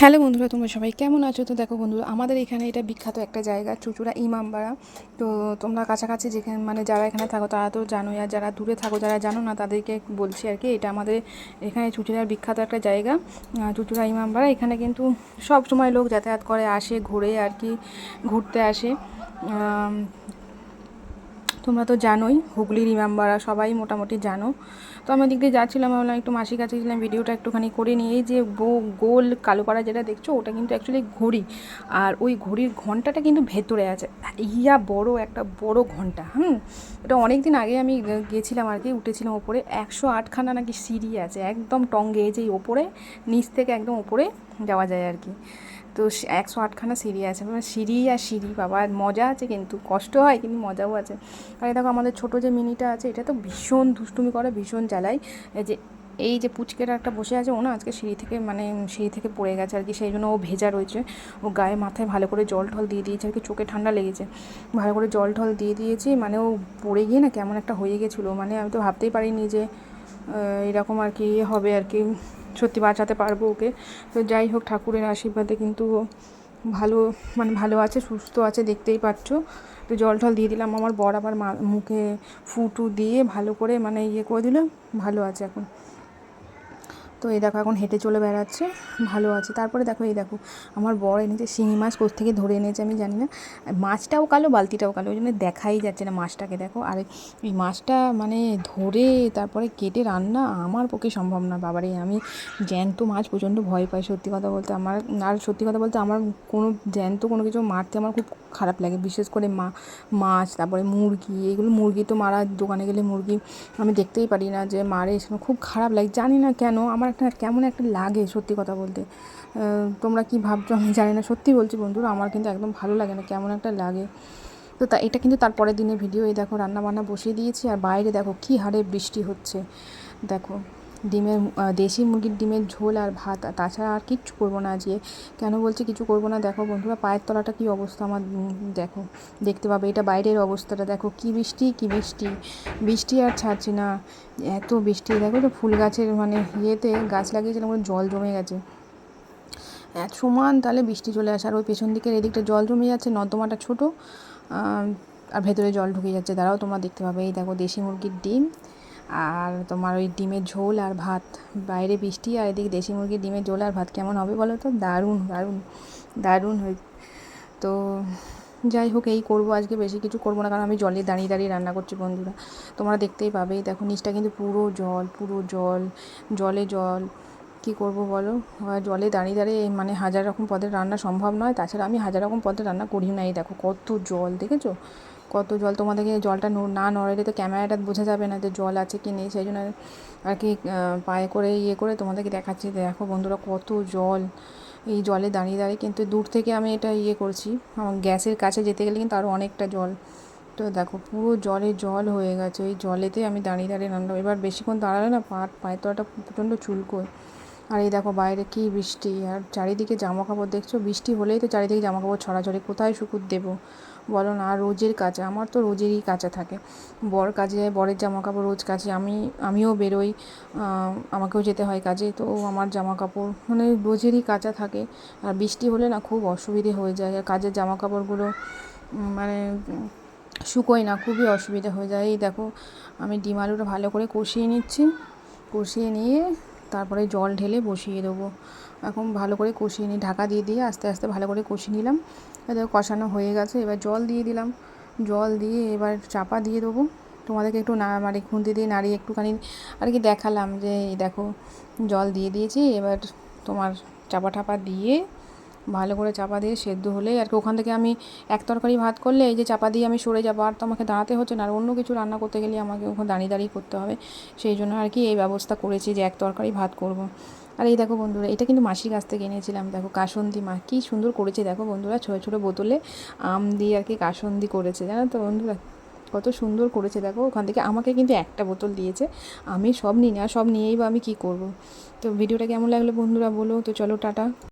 Hello বন্ধুরা, তোমরা সবাই কেমন আছো? তো দেখো বন্ধুরা, আমাদের এখানে এটা বিখ্যাত একটা জায়গা, চুচুড়া ইমামবাড়া। তো তোমরা কাছাকাছি যেখানে মানে যারা এখানে থাকো, তারা তো জানোই, আর যারা দূরে থাকো, যারা জানো না, তাদেরকে বলছি আর কি, এটা আমাদের এখানে চুচুড়ার বিখ্যাত একটা জায়গা চুচুড়া ইমামবাড়া। এখানে কিন্তু সব সময় লোক যাতায়াত করে, আসে, ঘুরে আর কি, ঘুরতে আসে। তোমরা তো জানোই, হুগলির ইমামবাড়া সবাই মোটামুটি জানো। তো আমি ওদিক দিয়ে যাচ্ছিলাম আমি একটু মাসির কাছে গেছিলাম, ভিডিওটা একটুখানি করে নিয়ে যে গো- গোল কালো পাড়া যেটা দেখছ, ওটা কিন্তু অ্যাকচুয়ালি ঘড়ি। আর ওই ঘড়ির ঘন্টাটা কিন্তু ভেতরে আছে। ইয়া বড় একটা বড় ঘণ্টা, হুম? এটা অনেক দিন আগে আমি গেছিলাম আর কি, উঠেছিলাম ওপরে, একশো আটখানা নাকি সিঁড়ি আছে, একদম টঙ্গে এই যে ওপরে, নিচ থেকে একদম ওপরে যাওয়া যায় আর কি। তো একশো আটখানা সিঁড়ি আছে। মানে সিঁড়ি আর সিঁড়ি, বাবা, মজা আছে কিন্তু, কষ্ট হয় কিন্তু মজাও আছে। আর দেখো আমাদের ছোটো যে মিনিটা আছে, এটা তো ভীষণ দুষ্টুমি করে, ভীষণ জ্বালায়। যে, এই যে পুচকেটা একটা বসে আছে, ও না আজকে সিঁড়ি থেকে মানে সিঁড়ি থেকে পড়ে গেছে আর কি, সেই জন্য ও ভেজা রয়েছে। ও গায়ে মাথায় ভালো করে জল ঠল দিয়ে দিয়েছে আর কি, চোখে ঠান্ডা লেগেছে। ভালো করে জল ঠল দিয়ে দিয়েছি মানে ও পড়ে গিয়ে না কেমন একটা হয়ে গেছিল। মানে আমি তো ভাবতেই পারিনি যে এরকম আর কি ইয়ে হবে আর কি। সত্যি বাঁচাতে পারব ওকে। তো যাই হোক, ঠাকুরের আশীর্বাদে কিন্তু ভালো মানে ভালো আছে, সুস্থ আছে, দেখতেই পাচ্ছ তো জল টল দিয়ে দিলাম, আমার বর আবার মুখে ফুটু দিয়ে ভালো করে মানে ইয়ে করে দিল, ভালো আছে এখন। তো এই দেখো এখন হেঁটে চলে বেড়াচ্ছে, ভালো আছে। তারপরে দেখো, এই দেখো, আমার বড় এনেছে শিঙি মাছ কোথ থেকে ধরে এনেছে আমি জানি না। মাছটাও কালো, বালতিটাও কালো ওই জন্য দেখাই যাচ্ছে না মাছটাকে, দেখো। আর এই মাছটা মানে ধরে তারপরে কেটে রান্না আমার পক্ষে সম্ভব না, বাবারে। আমি জ্যান্ত মাছ প্রচণ্ড ভয় পাই, সত্যি কথা বলতে। আমার, আর সত্যি কথা বলতে আমার কোনো জ্যান্ত কোনো কিছু মারতে আমার খুব খারাপ লাগে, বিশেষ করে মা, মাছ, তারপরে মুরগি, এগুলো মুরগি তো মারা দোকানে গেলে মুরগি আমি দেখতেই পারি না যে মারে খুব খারাপ লাগে। জানি না কেন, আমার একটা কেমন একটা লাগে সত্যি কথা বলতে। তোমরা কি ভাবছ আমি জানি না। সত্যি বলছি বন্ধুরা, আমার কিন্তু একদম ভালো লাগে না কেমন একটা লাগে। তো তা, এটা কিন্তু তারপরের দিনে ভিডিও এই দেখো রান্না বান্না বসিয়ে দিয়েছি। আর বাইরে দেখো কী হারে বৃষ্টি হচ্ছে। দেখো। ডিমের দেশি মুরগির ডিমের ঝোল আর ভাত। তাছাড়া আর কিচ্ছু করব না আজকে কেন বলছি কিছু করব না? দেখো বন্ধুরা, পায়ের তলাটা কী অবস্থা আমার দেখো, দেখতে পাবে। এটা বাইরের অবস্থাটা, দেখো, কী বৃষ্টি কী বৃষ্টি। বৃষ্টি আর ছাড়ছে না। এত বৃষ্টি, দেখো তো ফুল গাছের মানে ইয়েতে গাছ লাগিয়েছিলাম জল জমে গেছে। এত সমান, তাহলে বৃষ্টি চলে আসে। আর ওই পেছন দিকের এদিকটা জল জমে যাচ্ছে, নর্দমাটা ছোটো আর ভেতরে জল ঢুকে যাচ্ছে। দাঁড়াও, তোমরা দেখতে পাবে। এই দেখো, দেশি মুরগির ডিম। আর তোমার ওই ডিমের ঝোল আর ভাত। বাইরে বৃষ্টি আর এদিকে দেশি মুরগির ডিমের ঝোল আর ভাত কেমন হবে বলো তো? দারুণ দারুণ দারুণ হয়ে তো যাই হোক, এই করব আজকে, বেশি কিছু করব না, কারণ আমি জলে দাঁড়িয়ে দাঁড়িয়ে রান্না করছি বন্ধুরা। তোমরা দেখতেই পাবে, দেখো নিচটা কিন্তু পুরো জল পুরো জল, জলে জল। কী করব বলো? জলে দাঁড়িয়ে দাঁড়িয়ে মানে হাজার রকম পদের রান্না সম্ভব নয়। তাছাড়া আমি হাজার রকম পদের রান্না করি না। এই দেখো কত জল, দেখেছ? কত জল তোমাদেরকে জলটা না নড়ালে তো ক্যামেরাটা বোঝা যাবে না যে জল আছে কি নেই, সেই জন্য আর কি পায়ে করে ইয়ে করে তোমাদেরকে দেখাচ্ছি। দেখো বন্ধুরা কত জল, এই জলে দাঁড়িয়ে দাঁড়িয়ে কিন্তু দূর থেকে আমি এটা ইয়ে করছি। আমার গ্যাসের কাছে যেতে গেলে কিন্তু আরও অনেকটা জল। তো দেখো পুরো জলে জল হয়ে গেছে, ওই জলেতে আমি দাঁড়িয়ে দাঁড়িয়ে রান্না এবার বেশিক্ষণ দাঁড়ালে না পা, পায়ের তলাটা প্রচণ্ড চুলকোয়। আর এই দেখো বাইরে কী বৃষ্টি, আর চারিদিকে জামা কাপড় দেখছ? বৃষ্টি হলেই তো চারিদিকে জামা কাপড় ছড়াছড়ি, কোথায় শুকুর দেবো? বলো না রোজের কাচা, আমার তো রোজেরই কাচা থাকে। বর কাজে যায়, বরের জামা কাপড় রোজ কাচে আমি, আমিও বেরোই আমাকেও যেতে হয় কাজে, তো আমার জামা কাপড় মানে রোজেরই কাচা থাকে। আর বৃষ্টি হলে না খুব অসুবিধে হয়ে যায়, আর কাজের জামা কাপড়গুলো মানে শুকোয় না, খুবই অসুবিধা হয়ে যায়। এই দেখো, আমি ডিম আলুটা ভালো করে কষিয়ে নিচ্ছি, কষিয়ে নিয়ে তারপরে জল ঢেলে বসিয়ে দেবো। এখন ভালো করে কষিয়ে নিই। ঢাকা দিয়ে দিয়ে আস্তে আস্তে ভালো করে কষিয়ে নিলাম। এবার কষানো হয়ে গেছে। এবার জল দিয়ে দিলাম। জল দিয়ে এবার চাপা দিয়ে দেবো। তোমাদেরকে একটু না মানে খুন্তি দিয়ে নাড়িয়ে একটুখানি আর কি দেখালাম যে দেখো জল দিয়ে দিয়েছি। এবার তোমার চাপা ঠাপা দিয়ে ভালো করে চাপা দিয়ে সেদ্ধ হলেই আর কি। ওখান থেকে আমি এক তরকারি ভাত করলে এই যে চাপা দিয়ে আমি সরে যাব, আর তো আমাকে দাঁড়াতে হচ্ছে না, আর অন্য কিছু রান্না করতে গেলে আমাকে ওখানে দাঁড়িয়ে দাঁড়িয়ে করতে হবে। সেই জন্য আর কি এই ব্যবস্থা করেছি যে এক তরকারি ভাত করব। আর এই দেখো বন্ধুরা, এটা কিন্তু মাসির কাছ থেকে এনেছিলাম, দেখো কাসন্দি মা কী সুন্দর করেছে, দেখো বন্ধুরা ছোটো ছোটো বোতলে আম দিয়ে আর কি কাসন্দি করেছে, জানো তো বন্ধুরা? কত সুন্দর করেছে, দেখো ওখান থেকে আমাকে কিন্তু একটা বোতল দিয়েছে, আমি সব নিই না, সব নিয়েই বা আমি কী করব। তো ভিডিওটা কেমন লাগল বন্ধুরা বলো, তো চলো টাটা।